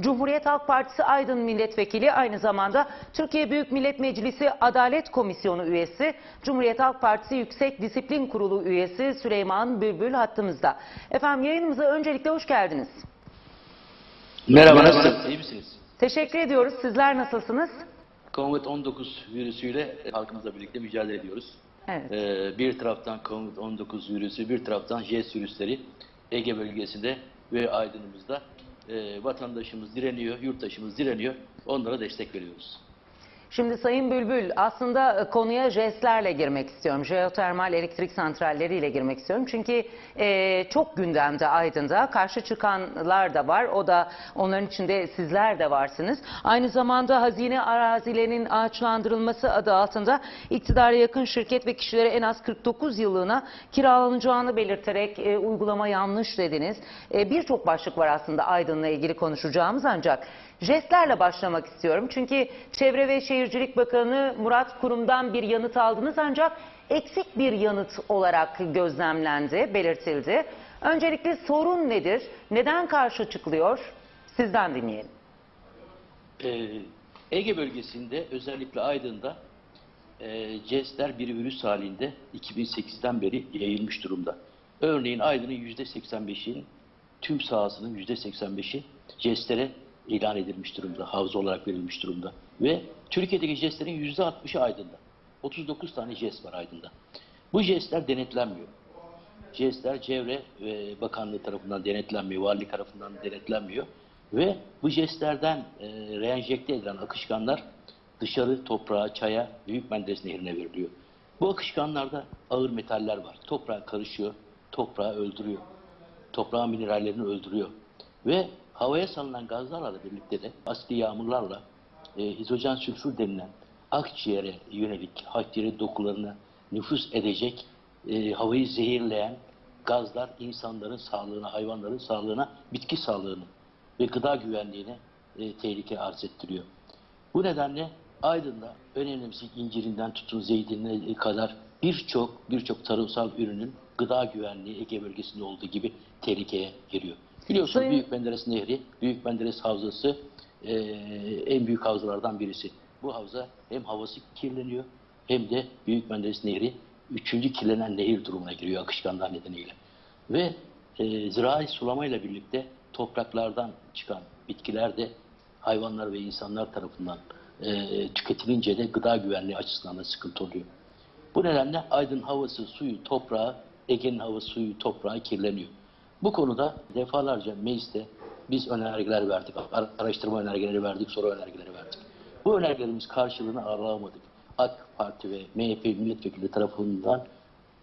Cumhuriyet Halk Partisi Aydın Milletvekili aynı zamanda Türkiye Büyük Millet Meclisi Adalet Komisyonu üyesi, Cumhuriyet Halk Partisi Yüksek Disiplin Kurulu üyesi Süleyman Bülbül hattımızda. Efendim yayınımıza öncelikle hoş geldiniz. Merhaba, nasılsınız? İyi misiniz? Teşekkür ediyoruz. Sizler nasılsınız? Covid-19 virüsüyle halkımızla birlikte mücadele ediyoruz. Evet. Ee, bir taraftan Covid-19 virüsü, bir taraftan JES virüsleri Ege bölgesinde ve Aydın'ımızda e, vatandaşımız direniyor, yurttaşımız direniyor. Onlara destek veriyoruz. Şimdi Sayın Bülbül aslında e, konuya jestlerle girmek istiyorum. Jeotermal elektrik santralleriyle girmek istiyorum. Çünkü e, çok gündemde Aydın'da. Karşı çıkanlar da var. O da onların içinde sizler de varsınız. Aynı zamanda hazine arazilerinin ağaçlandırılması adı altında iktidara yakın şirket ve kişilere en az 49 yıllığına kiralanacağını belirterek e, uygulama yanlış dediniz. E, Birçok başlık var aslında Aydın'la ilgili konuşacağımız ancak Jestlerle başlamak istiyorum. Çünkü Çevre ve Şehircilik Bakanı Murat Kurum'dan bir yanıt aldınız ancak eksik bir yanıt olarak gözlemlendi, belirtildi. Öncelikle sorun nedir? Neden karşı çıkılıyor? Sizden dinleyelim. Ee, Ege bölgesinde özellikle Aydın'da e, CES'ler bir virüs halinde 2008'den beri yayılmış durumda. Örneğin Aydın'ın %85'in tüm sahasının %85'i CES'lere ilan edilmiş durumda. Havza olarak verilmiş durumda. Ve Türkiye'deki CES'lerin %60'ı Aydın'da. 39 tane CES var Aydın'da. Bu CES'ler denetlenmiyor. JES'ler Çevre e, Bakanlığı tarafından denetlenmiyor, valilik tarafından denetlenmiyor. Ve bu jestlerden e, reenjekte edilen akışkanlar dışarı toprağa, çaya, Büyük Menderes Nehri'ne veriliyor. Bu akışkanlarda ağır metaller var. Toprağa karışıyor, toprağı öldürüyor. Toprağın minerallerini öldürüyor. Ve havaya salınan gazlarla da birlikte de asitli yağmurlarla e, hidrojen sülfür denilen akciğere yönelik, akciğer dokularına nüfus edecek e, havayı zehirleyen gazlar insanların sağlığına, hayvanların sağlığına, bitki sağlığını ve gıda güvenliğine e, tehlike arz ettiriyor. Bu nedenle Aydın'da önemlisi incirinden tutun zeytinine kadar birçok birçok tarımsal ürünün gıda güvenliği Ege bölgesinde olduğu gibi tehlikeye giriyor. Biliyorsunuz Sayın- Büyük Menderes Nehri, Büyük Menderes Havzası e, en büyük havzalardan birisi. Bu havza hem havası kirleniyor hem de Büyük Menderes Nehri üçüncü kirlenen nehir durumuna giriyor akışkanlar nedeniyle. Ve e, zirai sulamayla birlikte topraklardan çıkan bitkiler de hayvanlar ve insanlar tarafından e, tüketilince de gıda güvenliği açısından da sıkıntı oluyor. Bu nedenle Aydın havası, suyu, toprağı, Ege'nin havası, suyu, toprağı kirleniyor. Bu konuda defalarca mecliste biz önergeler verdik, ar- araştırma önergeleri verdik, soru önergeleri verdik. Bu önergelerimiz karşılığını alamadık. AK Parti ve MHP milletvekili tarafından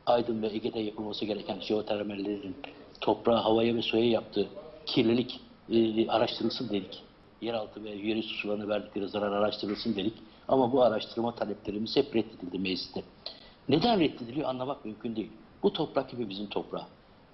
Aydın ve Ege'de yapılması gereken jeotermallerin toprağa, havaya ve suya yaptığı kirlilik e, araştırılsın dedik. Yeraltı ve yerüstü sularına verdikleri zarar araştırılsın dedik. Ama bu araştırma taleplerimiz hep reddedildi mecliste. Neden reddediliyor anlamak mümkün değil. Bu toprak gibi bizim toprağı.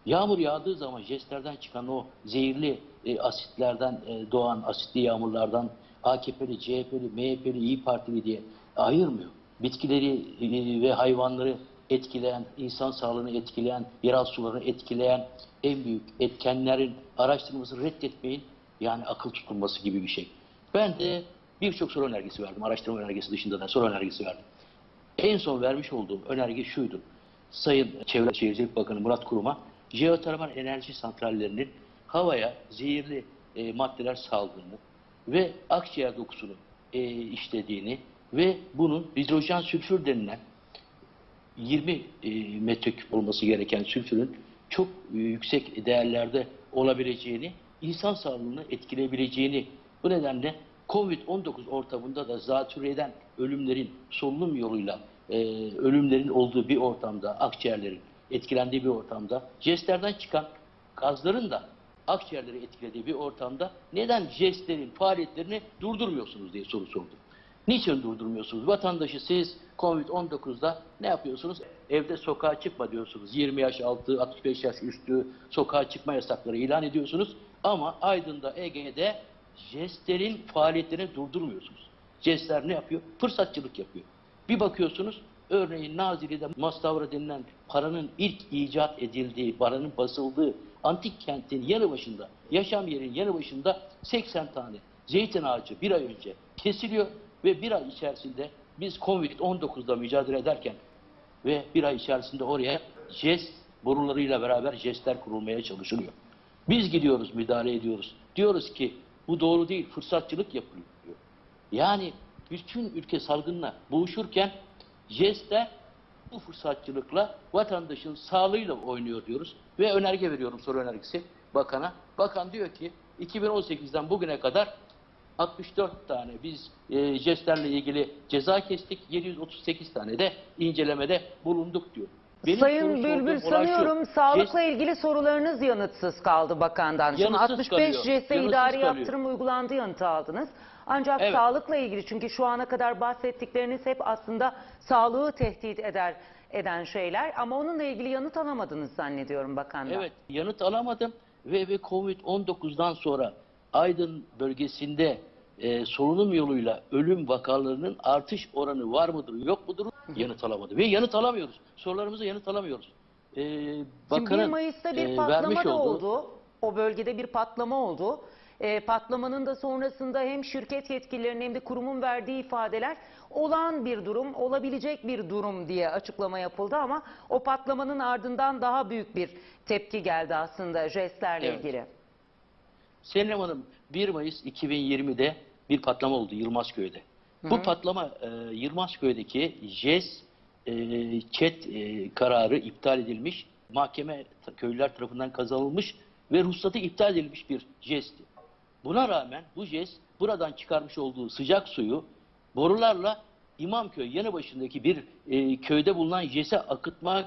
Yağmur yağdığı zaman jestlerden çıkan o zehirli e, asitlerden e, doğan asitli yağmurlardan AKP'li, CHP'li, MHP'li, İyi Partili diye ayırmıyor. Bitkileri e, ve hayvanları etkileyen, insan sağlığını etkileyen, yeraltı sularını etkileyen en büyük etkenlerin araştırılmasını reddetmeyin. Yani akıl tutulması gibi bir şey. Ben de birçok soru önergesi verdim. Araştırma önergesi dışında da soru önergesi verdim. En son vermiş olduğum önerge şuydu. Sayın Çevre Şehircilik Bakanı Murat Kurum'a jeotermal enerji santrallerinin havaya zehirli e, maddeler saldığını ve akciğer dokusunu e, işlediğini ve bunun hidrojen sülfür denilen 20 e, metreküp olması gereken sülfürün çok e, yüksek değerlerde olabileceğini, insan sağlığını etkileyebileceğini bu nedenle Covid-19 ortamında da zatürre eden ölümlerin solunum yoluyla e, ölümlerin olduğu bir ortamda, akciğerlerin etkilendiği bir ortamda, jestlerden çıkan gazların da akciğerleri etkilediği bir ortamda neden jestlerin faaliyetlerini durdurmuyorsunuz diye soru sordum. Niçin durdurmuyorsunuz? Vatandaşı siz Covid-19'da ne yapıyorsunuz? Evde sokağa çıkma diyorsunuz. 20 yaş altı, 65 yaş üstü sokağa çıkma yasakları ilan ediyorsunuz. Ama Aydın'da, Ege'de jestlerin faaliyetlerini durdurmuyorsunuz. Jestler ne yapıyor? Fırsatçılık yapıyor. Bir bakıyorsunuz örneğin Nazilli'de Mastavra paranın ilk icat edildiği, paranın basıldığı antik kentin yanı başında yaşam yerinin yanı başında 80 tane zeytin ağacı bir ay önce kesiliyor ve bir ay içerisinde biz Covid-19'da mücadele ederken ve bir ay içerisinde oraya jest borularıyla beraber jestler kurulmaya çalışılıyor. Biz gidiyoruz, müdahale ediyoruz. Diyoruz ki bu doğru değil, fırsatçılık yapılıyor. Yani bütün ülke salgınla boğuşurken jestler bu fırsatçılıkla vatandaşın sağlığıyla oynuyor diyoruz. Ve önerge veriyorum soru önergesi bakana. Bakan diyor ki 2018'den bugüne kadar 64 tane biz e, jestlerle ilgili ceza kestik. 738 tane de incelemede bulunduk diyor. Benim Sayın Bülbül olay şu, sanıyorum jest- sağlıkla ilgili sorularınız yanıtsız kaldı bakandan. Şimdi Yanıtsız 65 kalıyor, idari kalıyor. yaptırım uygulandı yanıtı aldınız. Ancak Evet. sağlıkla ilgili çünkü şu ana kadar bahsettikleriniz hep aslında sağlığı tehdit eder eden şeyler ama onunla ilgili yanıt alamadınız zannediyorum bakandan. Evet, yanıt alamadım ve, ve Covid-19'dan sonra Aydın bölgesinde e, solunum yoluyla ölüm vakalarının artış oranı var mıdır yok mudur yanıt alamadı. Ve yanıt alamıyoruz. Sorularımıza yanıt alamıyoruz. E, Şimdi 1 bakanın, Mayıs'ta bir e, patlama da olduğu- oldu. O bölgede bir patlama oldu. E, patlamanın da sonrasında hem şirket yetkililerinin hem de kurumun verdiği ifadeler olan bir durum, olabilecek bir durum diye açıklama yapıldı ama o patlamanın ardından daha büyük bir tepki geldi aslında jestlerle Evet. ilgili. Senem Hanım 1 Mayıs 2020'de bir patlama oldu Yılmazköy'de. Bu patlama e, Yılmazköy'deki JES e, çet e, kararı iptal edilmiş. Mahkeme köylüler tarafından kazanılmış ve ruhsatı iptal edilmiş bir JES'ti. Buna rağmen bu JES buradan çıkarmış olduğu sıcak suyu borularla İmamköy yanı başındaki bir e, köyde bulunan JES'e akıtmak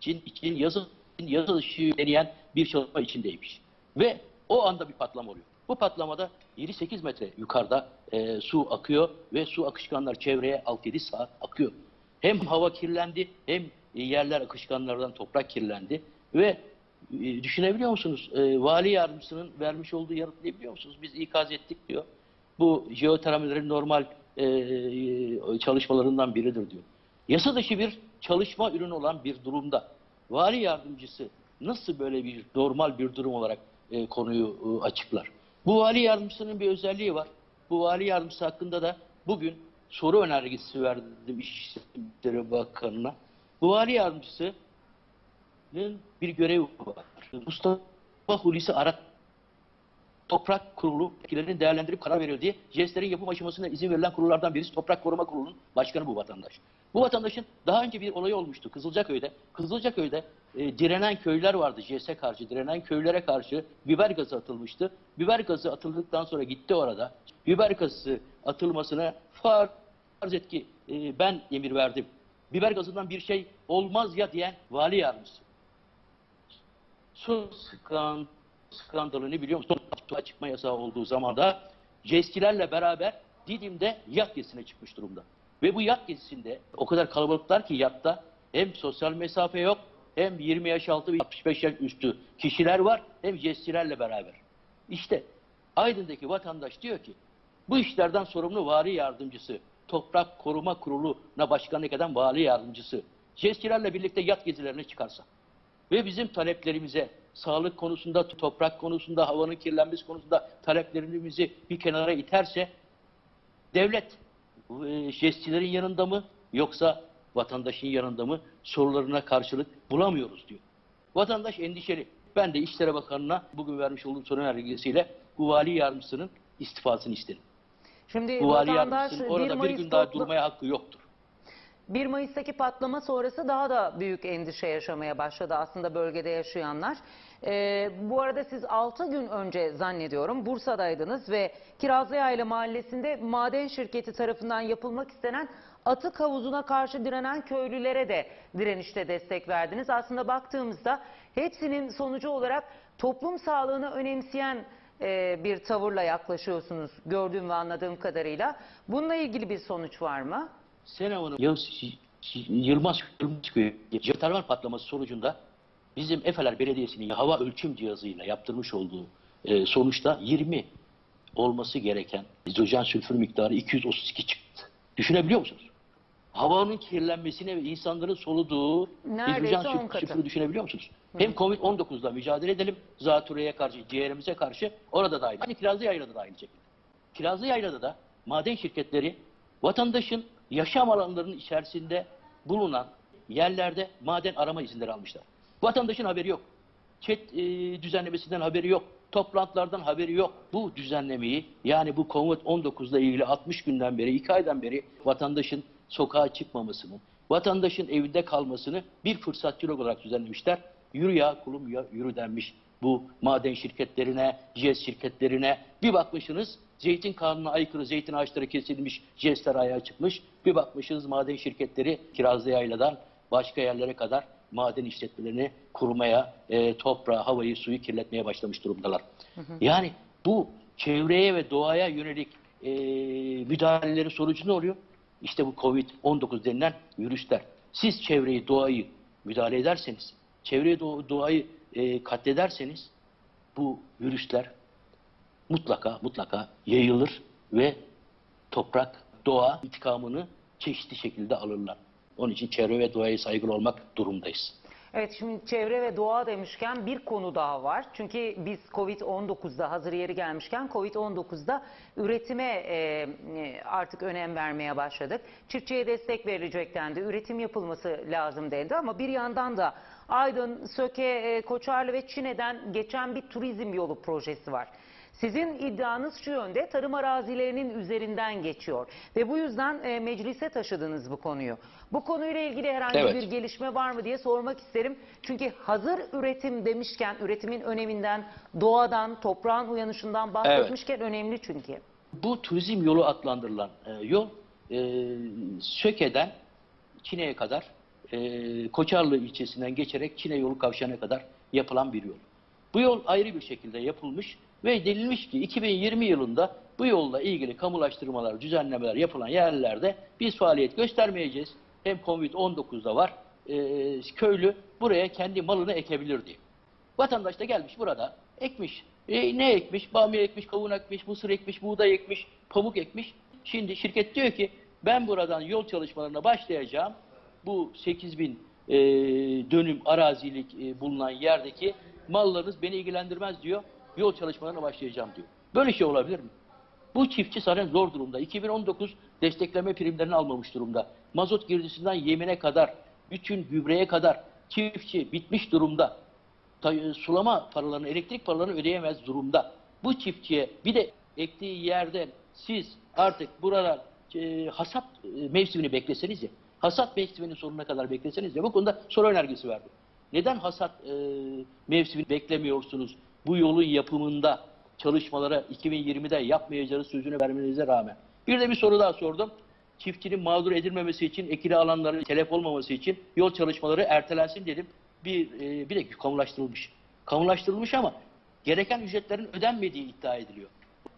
için, için yazı, yazı dışı deneyen bir çalışma içindeymiş. Ve o anda bir patlama oluyor. Bu patlamada 7-8 metre yukarıda e, su akıyor ve su akışkanlar çevreye 6-7 saat akıyor. Hem hava kirlendi hem e, yerler akışkanlardan toprak kirlendi ve düşünebiliyor musunuz? E, vali yardımcısının vermiş olduğu yanıt ne biliyor musunuz? Biz ikaz ettik diyor. Bu jeotermilerin normal e, e, çalışmalarından biridir diyor. Yasa dışı bir çalışma ürünü olan bir durumda vali yardımcısı nasıl böyle bir normal bir durum olarak e, konuyu e, açıklar? Bu vali yardımcısının bir özelliği var. Bu vali yardımcısı hakkında da bugün soru önergesi verdim İçişleri Bakanı'na. Bu vali yardımcısının bir görevi var. Mustafa Hulusi Arat Toprak Kurulu etkilerini değerlendirip karar veriyor diye jestlerin yapım aşamasına izin verilen kurullardan birisi Toprak Koruma Kurulu'nun başkanı bu vatandaş. Bu vatandaşın daha önce bir olayı olmuştu Kızılcaköy'de. Kızılcaköy'de e, direnen köylüler vardı JES'e karşı. Direnen köylülere karşı biber gazı atılmıştı. Biber gazı atıldıktan sonra gitti orada. Biber gazı atılmasına farz et ki e, ben emir verdim. Biber gazından bir şey olmaz ya diyen vali yardımcısı su skan, skandalını biliyor musun? Tuğa çıkma yasağı olduğu zaman da beraber Didim'de yat gezisine çıkmış durumda. Ve bu yat gezisinde o kadar kalabalıklar ki yatta hem sosyal mesafe yok hem 20 yaş altı ve 65 yaş üstü kişiler var hem CESKİ'lerle beraber. İşte Aydın'daki vatandaş diyor ki bu işlerden sorumlu vali yardımcısı, Toprak Koruma Kurulu'na başkanlık eden vali yardımcısı, CESKİ'lerle birlikte yat gezilerine çıkarsa ve bizim taleplerimize sağlık konusunda, toprak konusunda, havanın kirlenmesi konusunda taleplerimizi bir kenara iterse devlet e, jestçilerin yanında mı yoksa vatandaşın yanında mı sorularına karşılık bulamıyoruz diyor. Vatandaş endişeli. Ben de İçişleri Bakanı'na bugün vermiş olduğum soru önergesiyle bu vali yardımcısının istifasını istedim. Şimdi Bu vali vatandaş yardımcısının 1 orada bir gün daha toplu- durmaya hakkı yoktur. 1 Mayıs'taki patlama sonrası daha da büyük endişe yaşamaya başladı aslında bölgede yaşayanlar. Ee, bu arada siz 6 gün önce zannediyorum Bursa'daydınız ve Kirazlıyayle mahallesinde maden şirketi tarafından yapılmak istenen atık havuzuna karşı direnen köylülere de direnişte destek verdiniz. Aslında baktığımızda hepsinin sonucu olarak toplum sağlığını önemseyen e, bir tavırla yaklaşıyorsunuz gördüğüm ve anladığım kadarıyla. Bununla ilgili bir sonuç var mı? Yavuz, Yılmaz, Yılmazköy jeotermal patlaması sonucunda bizim Efeler Belediyesi'nin hava ölçüm cihazıyla yaptırmış olduğu e, sonuçta 20 olması gereken hidrojen sülfür miktarı 232 çıktı. Düşünebiliyor musunuz? Havanın kirlenmesine ve insanların soluduğu Neredeyse hidrojen sülfürü düşünebiliyor musunuz? Hem Covid-19'la mücadele edelim, zatürreye karşı, ciğerimize karşı orada da aynı. Hani Kirazlı Yayla'da da aynı şekilde. Kirazlı Yayla'da da maden şirketleri vatandaşın yaşam alanlarının içerisinde bulunan yerlerde maden arama izinleri almışlar. Vatandaşın haberi yok. Chat e, düzenlemesinden haberi yok. Toplantılardan haberi yok. Bu düzenlemeyi yani bu Covid-19 ile ilgili 60 günden beri, 2 aydan beri vatandaşın sokağa çıkmamasını, vatandaşın evinde kalmasını bir fırsatçılık olarak düzenlemişler. Yürü ya kulum ya yürü denmiş bu maden şirketlerine, JES şirketlerine. Bir bakmışsınız zeytin kanununa aykırı zeytin ağaçları kesilmiş, JES'ler ayağa çıkmış. Bir bakmışsınız maden şirketleri Kirazlı Yayla'dan başka yerlere kadar maden işletmelerini kurmaya, e, toprağı, havayı, suyu kirletmeye başlamış durumdalar. Yani bu çevreye ve doğaya yönelik e, müdahaleleri sonucu ne oluyor? İşte bu Covid-19 denilen virüsler. Siz çevreyi, doğayı müdahale ederseniz, çevreyi, doğa- doğayı e, katlederseniz bu virüsler mutlaka mutlaka yayılır ve toprak, doğa intikamını çeşitli şekilde alırlar. Onun için çevre ve doğaya saygılı olmak durumdayız. Evet şimdi çevre ve doğa demişken bir konu daha var. Çünkü biz Covid-19'da hazır yeri gelmişken Covid-19'da üretime e, e, artık önem vermeye başladık. Çiftçiye destek verilecek dendi. Üretim yapılması lazım dendi ama bir yandan da Aydın, Söke, e, Koçarlı ve Çin'den geçen bir turizm yolu projesi var. Sizin iddianız şu yönde tarım arazilerinin üzerinden geçiyor ve bu yüzden e, meclise taşıdınız bu konuyu. Bu konuyla ilgili herhangi Evet. bir gelişme var mı diye sormak isterim. Çünkü hazır üretim demişken üretimin öneminden, doğadan, toprağın uyanışından bahsetmişken önemli çünkü. Bu turizm yolu adlandırılan e, yol e, Söke'den Çine'ye kadar e, Koçarlı ilçesinden geçerek Çine yolu kavşağına kadar yapılan bir yol. Bu yol ayrı bir şekilde yapılmış ve denilmiş ki 2020 yılında bu yolla ilgili kamulaştırmalar, düzenlemeler yapılan yerlerde biz faaliyet göstermeyeceğiz. Hem Covid-19'da var. E, köylü buraya kendi malını ekebilir diye. Vatandaş da gelmiş burada ekmiş. E, ne ekmiş? Bamya ekmiş, kavun ekmiş, mısır ekmiş, buğday ekmiş, pamuk ekmiş. Şimdi şirket diyor ki ben buradan yol çalışmalarına başlayacağım. Bu 8 bin e, dönüm arazilik e, bulunan yerdeki mallarınız beni ilgilendirmez diyor. Yol çalışmalarına başlayacağım diyor. Böyle şey olabilir mi? Bu çiftçi zaten zor durumda. 2019 destekleme primlerini almamış durumda. Mazot girdisinden yemine kadar, bütün gübreye kadar çiftçi bitmiş durumda. Ta- sulama paralarını, elektrik paralarını ödeyemez durumda. Bu çiftçiye bir de ektiği yerde siz artık burada e, hasat e, mevsimini bekleseniz ya, hasat mevsiminin sonuna kadar bekleseniz ya, bu konuda soru önergesi verdi. Neden hasat e, mevsimini beklemiyorsunuz? Bu yolun yapımında çalışmalara 2020'de yapmayacağınız sözünü vermenize rağmen. Bir de bir soru daha sordum. Çiftçinin mağdur edilmemesi için, ekili alanların telef olmaması için yol çalışmaları ertelensin dedim. Bir, e, bir de kamulaştırılmış. Kamulaştırılmış ama gereken ücretlerin ödenmediği iddia ediliyor.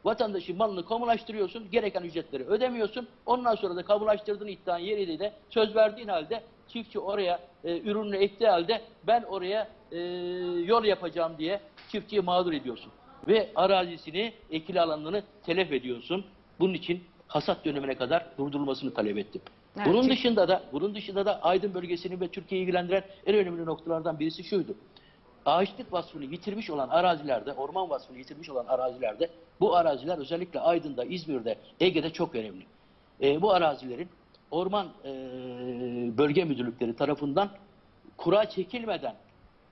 Vatandaşın malını kamulaştırıyorsun, gereken ücretleri ödemiyorsun. Ondan sonra da kamulaştırdığın iddian yeriyle de söz verdiğin halde çiftçi oraya e, ürününü ektiği halde ben oraya e, yol yapacağım diye çiftçiyi mağdur ediyorsun. Ve arazisini, ekili alanlarını telef ediyorsun. Bunun için hasat dönemine kadar durdurulmasını talep ettim. Evet, bunun dışında da bunun dışında da Aydın bölgesini ve Türkiye'yi ilgilendiren en önemli noktalardan birisi şuydu. Ağaçlık vasfını yitirmiş olan arazilerde, orman vasfını yitirmiş olan arazilerde bu araziler özellikle Aydın'da, İzmir'de, Ege'de çok önemli. E, bu arazilerin orman e, bölge müdürlükleri tarafından kura çekilmeden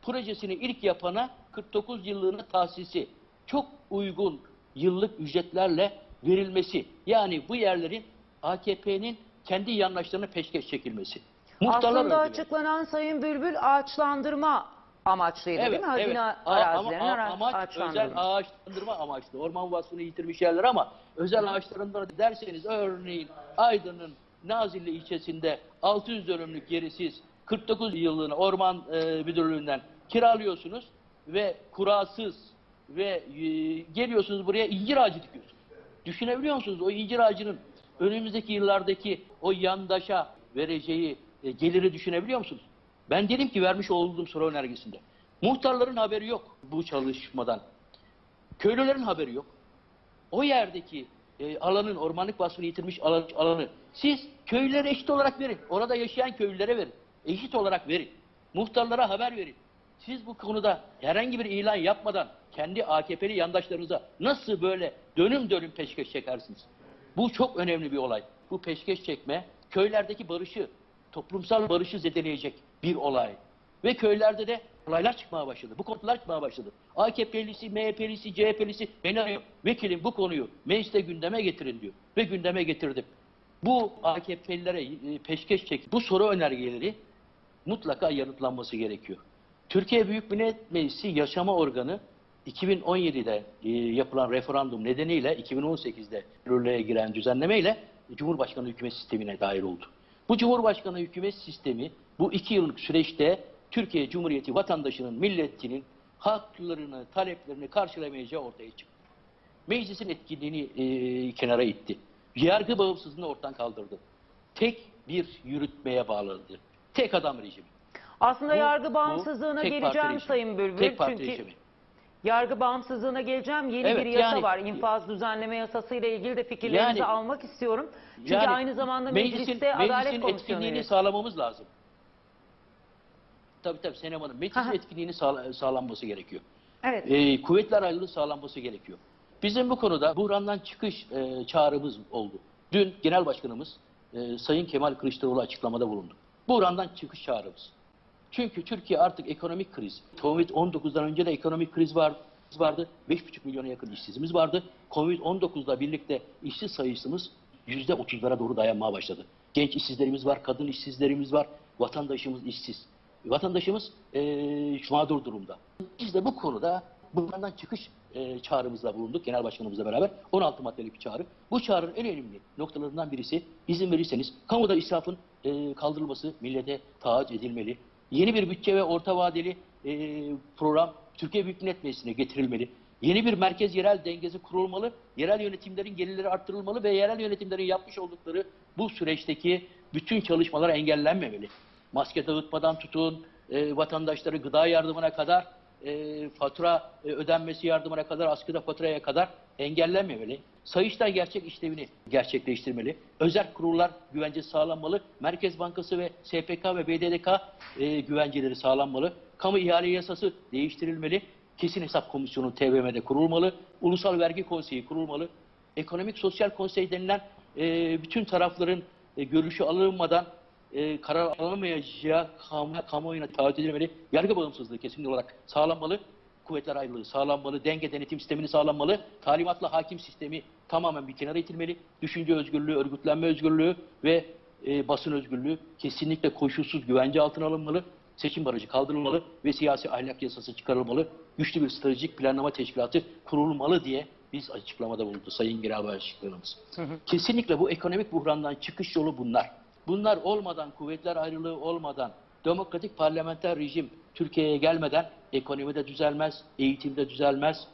projesini ilk yapana 49 yıllığına tahsisi çok uygun yıllık ücretlerle verilmesi. Yani bu yerlerin AKP'nin kendi yandaşlarına peşkeş çekilmesi. Muhtarlar Aslında öldürüyor. açıklanan Sayın Bülbül ağaçlandırma amaçlıydı değil mi? Hazine A- arazilerin ama amaç özel ağaçlandırma. amaçlı. Orman vasfını yitirmiş yerler ama özel ağaçlandırma derseniz örneğin Aydın'ın Nazilli ilçesinde 600 dönümlük yeri siz 49 yıllığına orman e, müdürlüğünden kiralıyorsunuz ve kurasız ve e, geliyorsunuz buraya incir ağacı dikiyorsunuz. Düşünebiliyor musunuz? O incir ağacının önümüzdeki yıllardaki o yandaşa vereceği e, geliri düşünebiliyor musunuz? Ben dedim ki vermiş olduğum soru önergesinde. Muhtarların haberi yok bu çalışmadan. Köylülerin haberi yok. O yerdeki e, alanın, ormanlık vasfını yitirmiş alan, alanı siz köylülere eşit olarak verin. Orada yaşayan köylülere verin. Eşit olarak verin. Muhtarlara haber verin. Siz bu konuda herhangi bir ilan yapmadan kendi AKP'li yandaşlarınıza nasıl böyle dönüm dönüm peşkeş çekersiniz? Bu çok önemli bir olay. Bu peşkeş çekme köylerdeki barışı, toplumsal barışı zedeleyecek bir olay. Ve köylerde de olaylar çıkmaya başladı. Bu konular çıkmaya başladı. AKP'lisi, MHP'lisi, CHP'lisi beni arıyor. Vekilim bu konuyu mecliste gündeme getirin diyor. Ve gündeme getirdim. Bu AKP'lilere e, peşkeş çek, bu soru önergeleri mutlaka yanıtlanması gerekiyor. Türkiye Büyük Millet Meclisi yaşama organı 2017'de e, yapılan referandum nedeniyle 2018'de yürürlüğe giren düzenlemeyle Cumhurbaşkanı hükümet sistemine dahil oldu. Bu Cumhurbaşkanı hükümet sistemi bu iki yıllık süreçte Türkiye Cumhuriyeti vatandaşının, milletinin haklarını, taleplerini karşılamayacağı ortaya çıktı. Meclisin etkinliğini e, kenara itti. Yargı bağımsızlığını ortadan kaldırdı. Tek bir yürütmeye bağladı. Tek adam rejimi. Aslında Bu- yargı bu bağımsızlığına parti geleceğim. Sayın Bülbül. Tek parti çünkü rejimi. yargı bağımsızlığına geleceğim. Yeni Evet, bir yasa yani- var. İnfaz düzenleme yasası ile ilgili de fikirlerinizi Yani- almak istiyorum. Çünkü Yani aynı zamanda meclisin, mecliste Adalet meclisin Komisyonu etkinliğini üyesi. sağlamamız lazım. Tabii tabii Senem Hanım. Meclisin hı. etkinliğini sağla- sağlanması gerekiyor. Evet. Ee, kuvvetler ayrılığı sağlanması gerekiyor. Bizim bu konuda buhrandan çıkış e, çağrımız oldu. Dün Genel Başkanımız e, Sayın Kemal Kılıçdaroğlu açıklamada bulundu. Buhrandan çıkış çağrımız. Çünkü Türkiye artık ekonomik kriz. Covid-19'dan önce de ekonomik kriz var, vardı. 5,5 milyona yakın işsizimiz vardı. Covid-19'la birlikte işsiz sayısımız %30'lara doğru dayanmaya başladı. Genç işsizlerimiz var, kadın işsizlerimiz var, vatandaşımız işsiz. Vatandaşımız eee mağdur durumda. Biz de bu konuda bundan çıkış eee, çağrımızla bulunduk genel başkanımızla beraber. 16 maddelik bir çağrı. Bu çağrının en önemli noktalarından birisi izin verirseniz kamuda israfın eee, kaldırılması millete taahhüt edilmeli. Yeni bir bütçe ve orta vadeli eee, program Türkiye Büyük Millet Meclisi'ne getirilmeli. Yeni bir merkez yerel dengesi kurulmalı. Yerel yönetimlerin gelirleri arttırılmalı ve yerel yönetimlerin yapmış oldukları bu süreçteki bütün çalışmalar engellenmemeli. Maske dağıtmadan tutun, e, vatandaşları gıda yardımına kadar, e, fatura e, ödenmesi yardımına kadar, askıda faturaya kadar engellenmemeli. Sayıştay gerçek işlevini gerçekleştirmeli. Özel kurullar güvencesi sağlanmalı. Merkez Bankası ve SPK ve BDDK e, güvenceleri sağlanmalı. Kamu ihale yasası değiştirilmeli. Kesin Hesap Komisyonu TBMM'de kurulmalı. Ulusal Vergi Konseyi kurulmalı. Ekonomik Sosyal Konsey denilen e, bütün tarafların e, görüşü alınmadan e, karar alamayacağı kamu, kamuoyuna taahhüt edilmeli. Yargı bağımsızlığı kesinlikle olarak sağlanmalı. Kuvvetler ayrılığı sağlanmalı. Denge denetim sistemini sağlanmalı. Talimatla hakim sistemi tamamen bir kenara itilmeli. Düşünce özgürlüğü, örgütlenme özgürlüğü ve e, basın özgürlüğü kesinlikle koşulsuz güvence altına alınmalı. Seçim barajı kaldırılmalı ve siyasi ahlak yasası çıkarılmalı. Güçlü bir stratejik planlama teşkilatı kurulmalı diye biz açıklamada bulundu Sayın Genel Başkanımız. Kesinlikle bu ekonomik buhrandan çıkış yolu bunlar. Bunlar olmadan, kuvvetler ayrılığı olmadan, demokratik parlamenter rejim Türkiye'ye gelmeden ekonomide düzelmez, eğitimde düzelmez,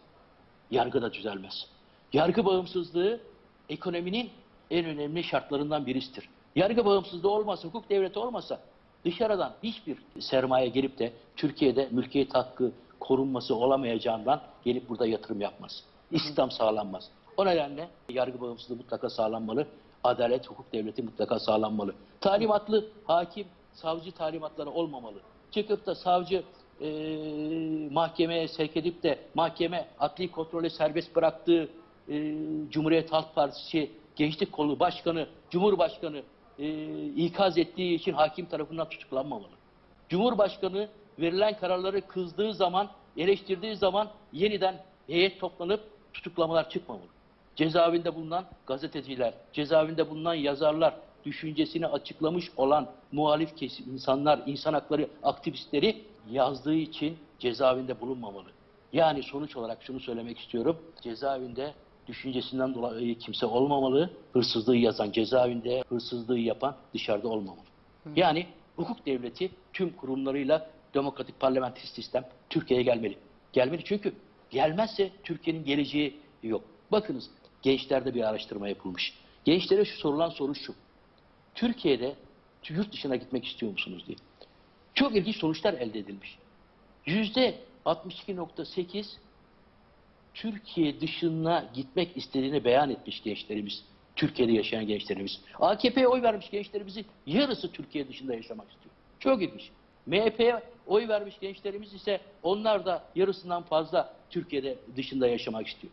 yargı da düzelmez. Yargı bağımsızlığı ekonominin en önemli şartlarından birisidir. Yargı bağımsızlığı olmasa, hukuk devleti olmasa dışarıdan hiçbir sermaye gelip de Türkiye'de mülkiyet hakkı korunması olamayacağından gelip burada yatırım yapmaz. İstihdam sağlanmaz. O nedenle yargı bağımsızlığı mutlaka sağlanmalı. Adalet, hukuk devleti mutlaka sağlanmalı. Talimatlı hakim, savcı talimatları olmamalı. Çıkıp da savcı eee, mahkemeye sevk edip de mahkeme adli kontrole serbest bıraktığı eee, Cumhuriyet Halk Partisi Gençlik Kolu Başkanı, Cumhurbaşkanı eee, ikaz ettiği için hakim tarafından tutuklanmamalı. Cumhurbaşkanı verilen kararları kızdığı zaman, eleştirdiği zaman yeniden heyet toplanıp tutuklamalar çıkmamalı. Cezaevinde bulunan gazeteciler, cezaevinde bulunan yazarlar, düşüncesini açıklamış olan muhalif kesim insanlar, insan hakları aktivistleri yazdığı için cezaevinde bulunmamalı. Yani sonuç olarak şunu söylemek istiyorum. Cezaevinde düşüncesinden dolayı kimse olmamalı. Hırsızlığı yazan cezaevinde, hırsızlığı yapan dışarıda olmamalı. Yani hukuk devleti tüm kurumlarıyla demokratik parlamenterist sistem Türkiye'ye gelmeli. Gelmeli çünkü gelmezse Türkiye'nin geleceği yok. Bakınız gençlerde bir araştırma yapılmış. Gençlere şu sorulan soru şu. Türkiye'de yurt dışına gitmek istiyor musunuz diye. Çok ilginç sonuçlar elde edilmiş. Yüzde 62.8 Türkiye dışına gitmek istediğini beyan etmiş gençlerimiz. Türkiye'de yaşayan gençlerimiz. AKP'ye oy vermiş gençlerimizin yarısı Türkiye dışında yaşamak istiyor. Çok ilginç. MHP'ye Oy vermiş gençlerimiz ise onlar da yarısından fazla Türkiye'de dışında yaşamak istiyor.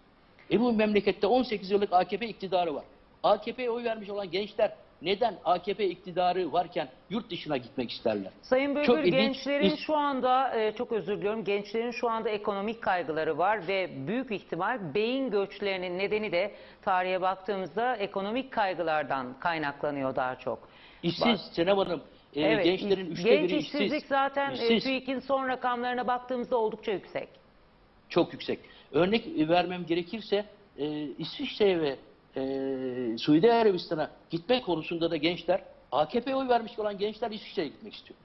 E bu memlekette 18 yıllık AKP iktidarı var. AKP'ye oy vermiş olan gençler neden AKP iktidarı varken yurt dışına gitmek isterler? Sayın Çok ilginç. gençlerin şu anda e, çok özür diliyorum gençlerin şu anda ekonomik kaygıları var ve büyük ihtimal beyin göçlerinin nedeni de tarihe baktığımızda ekonomik kaygılardan kaynaklanıyor daha çok. İşsiz Senem Hanım, e, Evet, gençlerin üçte genç biri işsizlik işsiz. zaten e, İşsiz. TÜİK'in son rakamlarına baktığımızda oldukça yüksek. çok yüksek. Örnek vermem gerekirse e, İsviçre'ye ve e, Suudi Arabistan'a gitme konusunda da gençler AKP'ye oy vermiş olan gençler İsviçre'ye gitmek istiyor.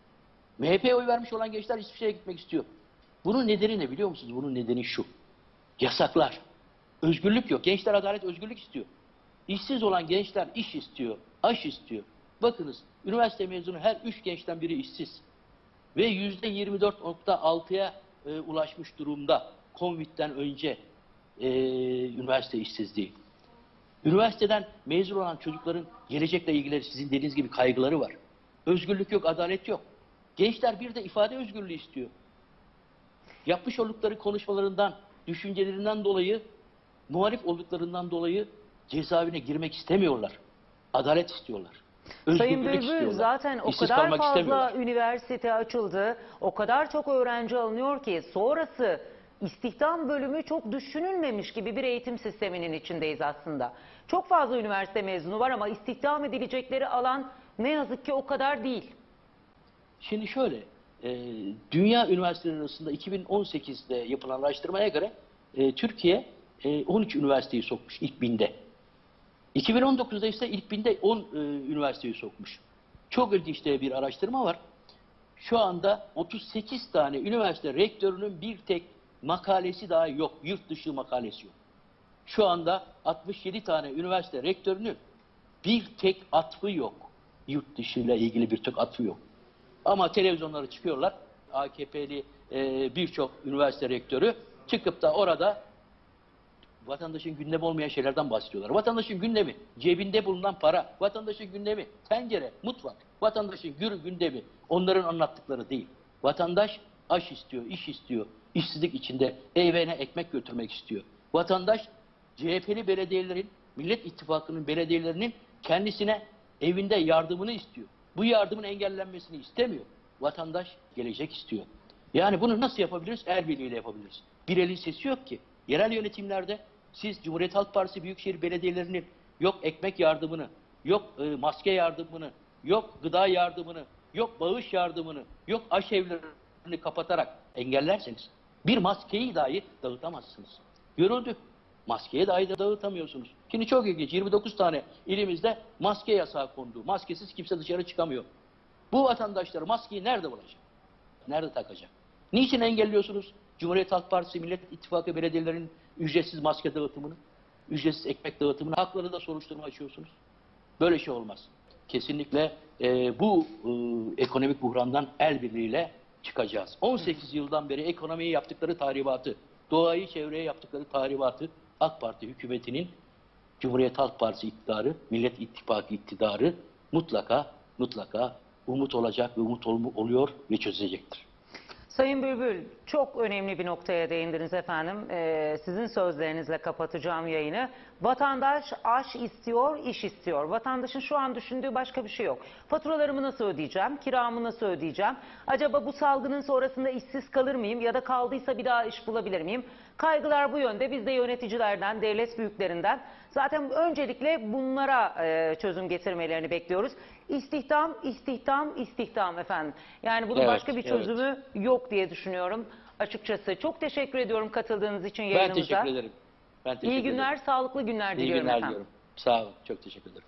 MHP'ye oy vermiş olan gençler İsviçre'ye gitmek istiyor. Bunun nedeni ne biliyor musunuz? Bunun nedeni şu. Yasaklar. Özgürlük yok. Gençler adalet, özgürlük istiyor. İşsiz olan gençler iş istiyor, aş istiyor. Bakınız, üniversite mezunu her üç gençten biri işsiz ve yüzde 24.6'ya e, ulaşmış durumda Covid'den önce e, üniversite işsizliği. Üniversiteden mezun olan çocukların gelecekle ilgili sizin dediğiniz gibi kaygıları var. Özgürlük yok, adalet yok. Gençler bir de ifade özgürlüğü istiyor. Yapmış oldukları konuşmalarından, düşüncelerinden dolayı, muhalif olduklarından dolayı cezaevine girmek istemiyorlar. Adalet istiyorlar. Sayın Bülbül istiyorlar. zaten o İşsiz kadar fazla üniversite açıldı, o kadar çok öğrenci alınıyor ki sonrası istihdam bölümü çok düşünülmemiş gibi bir eğitim sisteminin içindeyiz aslında. Çok fazla üniversite mezunu var ama istihdam edilecekleri alan ne yazık ki o kadar değil. Şimdi şöyle, e, dünya üniversiteleri arasında 2018'de yapılan araştırmaya göre e, Türkiye e, 13 üniversiteyi sokmuş ilk binde. 2019'da ise ilk binde 10 e, üniversiteyi sokmuş. Çok ilginç de bir araştırma var. Şu anda 38 tane üniversite rektörünün bir tek makalesi daha yok. Yurt dışı makalesi yok. Şu anda 67 tane üniversite rektörünün bir tek atfı yok. Yurt dışı ile ilgili bir tek atfı yok. Ama televizyonlara çıkıyorlar. AKP'li e, birçok üniversite rektörü çıkıp da orada vatandaşın gündemi olmayan şeylerden bahsediyorlar. Vatandaşın gündemi, cebinde bulunan para, vatandaşın gündemi, tencere, mutfak, vatandaşın gür gündemi onların anlattıkları değil. Vatandaş aş istiyor, iş istiyor, işsizlik içinde evine ekmek götürmek istiyor. Vatandaş CHP'li belediyelerin, Millet İttifakı'nın belediyelerinin kendisine evinde yardımını istiyor. Bu yardımın engellenmesini istemiyor. Vatandaş gelecek istiyor. Yani bunu nasıl yapabiliriz? El birliğiyle yapabiliriz. Bir elin sesi yok ki. Yerel yönetimlerde siz Cumhuriyet Halk Partisi Büyükşehir Belediyelerinin yok ekmek yardımını, yok e, maske yardımını, yok gıda yardımını, yok bağış yardımını, yok aşevlerini kapatarak engellerseniz bir maskeyi dahi dağıtamazsınız. Görüldü. Maskeyi dahi de dağıtamıyorsunuz. Şimdi çok ilginç. 29 tane ilimizde maske yasağı kondu. Maskesiz kimse dışarı çıkamıyor. Bu vatandaşlar maskeyi nerede bulacak? Nerede takacak? Niçin engelliyorsunuz Cumhuriyet Halk Partisi, Millet İttifakı belediyelerinin ücretsiz maske dağıtımını, ücretsiz ekmek dağıtımını, hakları da soruşturma açıyorsunuz? Böyle şey olmaz. Kesinlikle e, bu e, ekonomik buhrandan el birliğiyle çıkacağız. 18 yıldan beri ekonomiye yaptıkları tahribatı, doğayı çevreye yaptıkları tahribatı AK Parti hükümetinin Cumhuriyet Halk Partisi iktidarı, Millet İttifakı iktidarı mutlaka mutlaka umut olacak ve umut ol- oluyor ve çözecektir. Sayın Bülbül çok önemli bir noktaya değindiniz efendim. Ee, sizin sözlerinizle kapatacağım yayını. Vatandaş aş istiyor, iş istiyor. Vatandaşın şu an düşündüğü başka bir şey yok. Faturalarımı nasıl ödeyeceğim? Kiramı nasıl ödeyeceğim? Acaba bu salgının sonrasında işsiz kalır mıyım? Ya da kaldıysa bir daha iş bulabilir miyim? Kaygılar bu yönde. Biz de yöneticilerden, devlet büyüklerinden zaten öncelikle bunlara e, çözüm getirmelerini bekliyoruz. İstihdam, istihdam, istihdam efendim. Yani bunun Evet, başka bir evet. çözümü yok diye düşünüyorum açıkçası. Çok teşekkür ediyorum katıldığınız için Ben yayınımıza. teşekkür ederim. Ben teşekkür İyi günler, ederim. sağlıklı günler İyi diliyorum günler efendim. diliyorum. Sağ olun. Çok teşekkür ederim.